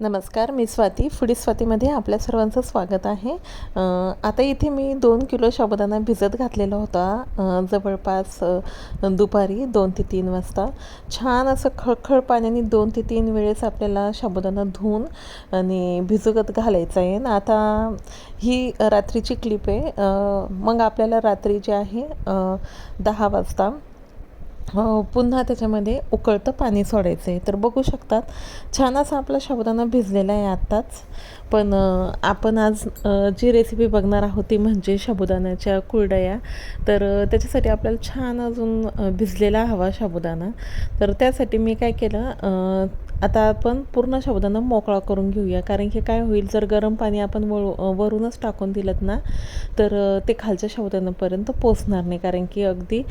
नमस्कार मी स्वाती. फुडी स्वातीमध्ये आपल्या सर्वांचं स्वागत आहे. आता इथे मी दोन किलो साबुदाणा भिजत घातलेला होता. जवळपास दुपारी दोन ते तीन वाजता. छान असं खळखळ पाण्याने दोन ते तीन वेळेस आपल्याला शाबुदाना धुवून आणि भिजगत घालायचं आहे. आता ही रात्रीची क्लिप आहे. मग आपल्याला रात्री जे आहे दहा वाजता पुन्हा त्याच्यामध्ये उकळतं पाणी सोडायचं आहे तर बघू शकतात छान असा आपला साबुदाणा भिजलेला आहे आत्ताच. पण आपण आज जी रेसिपी बघणार आहोत ती म्हणजे साबुदाण्याच्या कुरडया. तर त्याच्यासाठी आपल्याला छान अजून भिजलेला हवा साबुदाणा. तर त्यासाठी मी काय केलं आता आपण पूर्ण शब्दांना मोकळा करून घेऊया. कारण की काय होईल जर गरम पाणी आपण वळू वरूनच टाकून दिलं ना तर ते खालच्या शब्दांपर्यंत पोचणार नाही. कारण की अगदी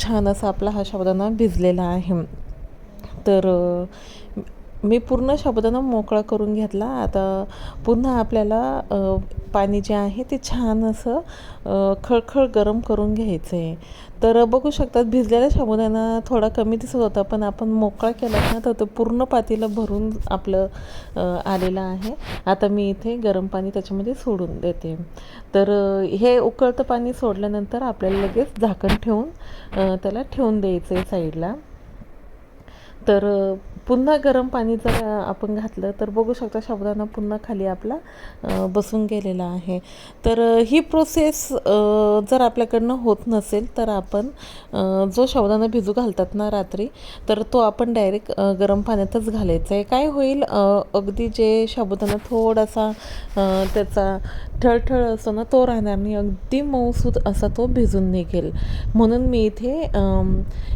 छान असा आपला हा शब्दांना भिजलेला आहे. तर मी पूर्ण शब्दानं मोकळा करून घेतला. आता पुन्हा आपल्याला पाणी जे आहे ते छान असं खळखळ गरम करून घ्यायचं आहे तर बघू शकतात भिजलेला साबुदाणा थोडा कमी दिसत होता पण आपण मोकळा केला ना तर तो पूर्ण पातीला भरून आपलं आलेलं आहे. आता मी इथे गरम पाणी त्याच्यामध्ये सोडून देते. तर हे उकळतं पाणी सोडल्यानंतर आपल्याला लगेच झाकण ठेवून त्याला ठेवून द्यायचं आहे साईडला. तर पुन्हा गरम पाणी जर आपण घातलं तर बघू शकता साबुदाणा पुन्हा खाली आपला बसून गेलेला आहे. तर ही प्रोसेस जर आपल्याकडनं होत नसेल तर आपण जो साबुदाणा भिजू घालतात ना रात्री तर तो आपण डायरेक्ट गरम पाण्यातच घालायचा आहे. काय होईल अगदी जे साबुदाणा थोडासा त्याचा ठळठळ असतो ना तो राहणार नाही. अगदी मऊसूद असा तो भिजून निघेल. म्हणून मी इथे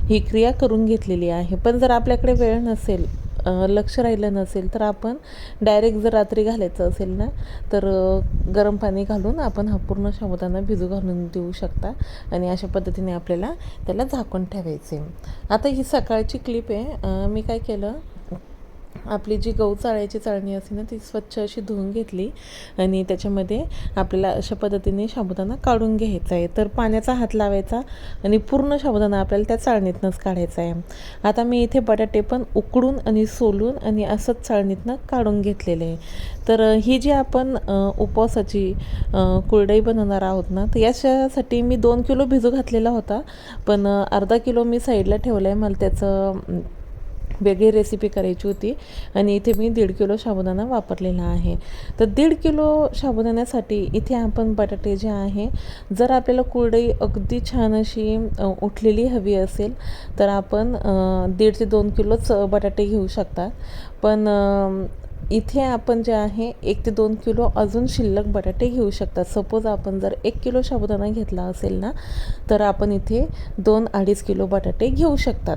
ही क्रिया करून घेतलेली आहे. पण जर आपल्याकडे वेळ नसेल लक्ष राहिलं नसेल तर आपण डायरेक्ट जर रात्री घालायचं असेल ना तर गरम पाणी घालून आपण हा पूर्ण शाबुदाना भिजू घालून देऊ शकता. आणि अशा पद्धतीने आपल्याला त्याला झाकून ठेवायचे. आता ही सकाळची क्लिप आहे. मी काय केलं आपली जी गहू चाळायची चाळणी असते ना ती स्वच्छ अशी धुवून घेतली आणि त्याच्यामध्ये आपल्याला अशा पद्धतीने साबुदाणा काढून घ्यायचा आहे. तर पाण्याचा हात लावायचा आणि पूर्ण साबुदाणा आपल्याला त्या चाळणीतनंच काढायचा आहे. आता मी इथे बटाटे पण उकडून आणि सोलून आणि असंच चाळणीतनं काढून घेतलेले आहे. तर ही जी आपण उपवासाची कुरडई बनवणार आहोत ना तर याच्यासाठी मी दोन किलो भिजू घातलेला होता. पण अर्धा किलो मी साईडला ठेवला आहे मला त्याचं वेगळी रेसिपी करायची होती. आणि इथे मी दीड किलो साबुदाणा वापरलेला आहे. तर दीड किलो साबुदाण्यासाठी इथे आपण बटाटे जे आहे जर आपल्याला कुरडई अगदी छान अशी उठलेली हवी असेल तर आपण दीड ते दोन किलोच बटाटे घेऊ शकता. पण इथे आपण जे आहे एक ते दोन किलो अजून शिल्लक बटाटे घेऊ शकतात सपोज आपण जर एक किलो साबुदाणा घेतला असेल ना तर आपण इथे दोन अडीच किलो बटाटे घेऊ शकतात.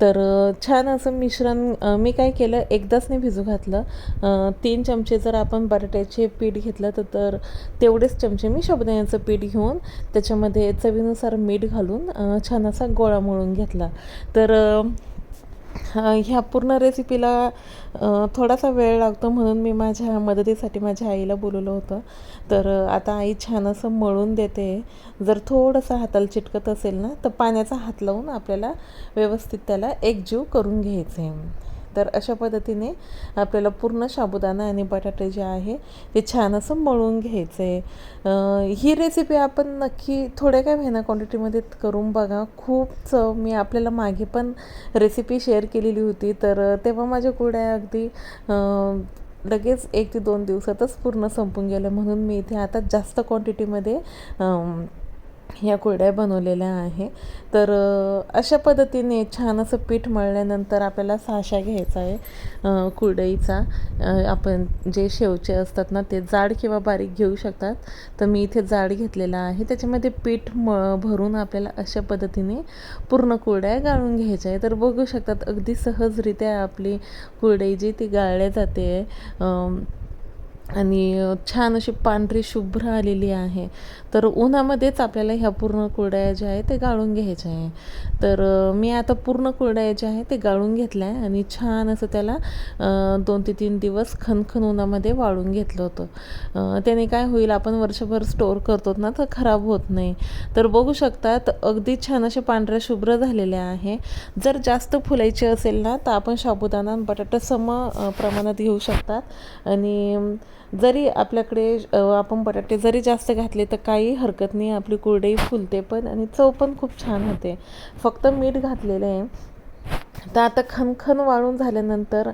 तर छान असं मिश्रण मी काय केलं एकदाच नाही भिजू घातलं. तीन चमचे जर आपण बटाट्याचे पीठ घेतलं तर तर तेवढेच चमचे मी साबुदाण्याचं पीठ घेऊन त्याच्यामध्ये चवीनुसार मीठ घालून छान असा गोळा मळून घेतला. तर ह्या पूर्ण रेसिपीला थोडासा वेळ लागतो म्हणून मी माझ्या मदतीसाठी माझ्या आईला बोलवलं होतं. तर आता आई छान असं मळून देते. जर थोडंसं हाताला चिटकत असेल ना तर पाण्याचा हात लावून आपल्याला व्यवस्थित त्याला एकजीव करून घ्यायचं आहे तर अशा पद्धतीने आपल्याला पूर्ण साबुदाणा आणि बटाटे जे आहे ते छान असं मळून घ्यायचं. आहे ही रेसिपी आपण नक्की थोड्या काय महिना क्वांटिटीमध्ये करून बघा. खूप चव मी आपल्याला मागे पण रेसिपी शेअर केलेली होती. तर तेव्हा माझ्या कुड्या अगदी लगेच एक ते दोन दिवसातच पूर्ण संपून गेलं म्हणून मी इथे आता जास्त क्वांटिटीमध्ये ह्या कुरड्या बनवलेल्या आहे. तर अशा पद्धतीने छान असं पीठ मळल्यानंतर आपल्याला साशा घ्यायचा आहे कुरडईचा. आपण जे शेवचे असतात ना ते जाड किंवा बारीक घेऊ शकतात. तर मी इथे जाड घेतलेला आहे. त्याच्यामध्ये पीठ म भरून आपल्याला अशा पद्धतीने पूर्ण कुरड्या गाळून घ्यायच्या आहे तर बघू शकतात अगदी सहजरित्या आपली कुरडई जी ती गाळल्या जाते आहे. आणि छान अशी पांढरी शुभ्र आलेली आहे. तर उन्हामध्येच आपल्याला ह्या पूर्ण कुरड्या ज्या आहे ते गाळून घ्यायच्या आहे. तर मी आता पूर्ण कुरड्या ज्या आहे ते गाळून घेतल्या आहे आणि छान असं त्याला दोन ते तीन दिवस खनखन उन्हामध्ये वाळून घेतलं होतं. त्याने काय होईल आपण वर्षभर स्टोअर करतो ना तर खराब होत नाही. तर बघू शकतात अगदी छान असे पांढऱ्या शुभ्र झालेल्या आहे. जर जास्त फुलायचे असेल ना तर आपण साबुदाणा बटाटा सम प्रमाणात घेऊ शकतात. आणि जरी आपल्याकडे आपण बटाटे जरी जास्त घातले तर काही हरकत नाही. आपली कुरडई फुलते पण आणि चव पण खूप छान होते. फक्त मीठ घातलेलं आहे. तर आता खनखन वाळून झाल्यानंतर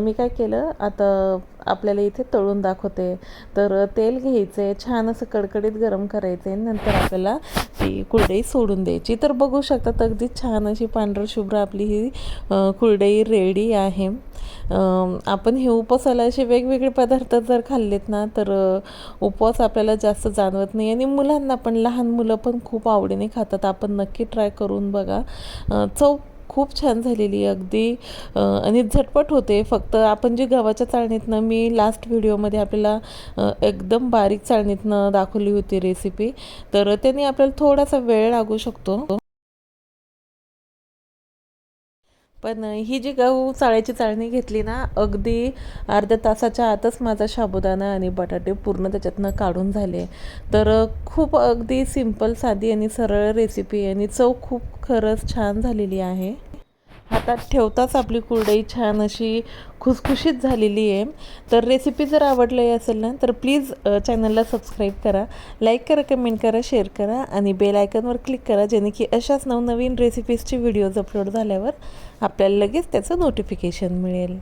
मी काय केलं आता आपल्याला इथे तळून दाखवते. तर तेल घ्यायचं आहे छान असं कडकडीत गरम करायचं आहे नंतर आपल्याला ती कुरडई सोडून द्यायची. तर बघू शकतात अगदी छान अशी पांढरशुभ्र आपली ही कुरडई रेडी आहे. आपण हे उपवासाला असे वेगवेगळे पदार्थ जर खाल्लेत ना तर उपवास आपल्याला जास्त जाणवत नाही. आणि मुलांना पण लहान मुलं पण खूप आवडीने खातात. आपण नक्की ट्राय करून बघा. चव खूप छान झालेली अगदी. आणि झटपट होते. फक्त आपण जे गव्हाच्या चाळणीतनं मी लास्ट व्हिडिओमध्ये आपल्याला एकदम बारीक चाळणीतनं दाखवली होती रेसिपी तर त्याने आपल्याला थोडासा वेळ लागू शकतो. पण ही जी गहू चाळ्याची चाळणी घेतली ना अगदी अर्ध्या तासाच्या आतच माझा साबुदाणा आणि बटाटे पूर्ण त्याच्यातनं काढून झाले. तर खूप अगदी सिंपल साधी आणि सरळ रेसिपी आणि चव खूप खरंच छान झालेली आहे. हातात ठेवताच आपली कुरडई छान अशी खुसखुशीत झालेली आहे. तर रेसिपी जर आवडली असेल ना तर प्लीज चॅनलला सबस्क्राईब करा लाईक करा कमेंट करा शेअर करा आणि बेल आयकनवर क्लिक करा जेणे की अशाच नवनवीन रेसिपीजचे व्हिडिओज अपलोड झाल्यावर आपल्याला लगेच त्याचं नोटिफिकेशन मिळेल.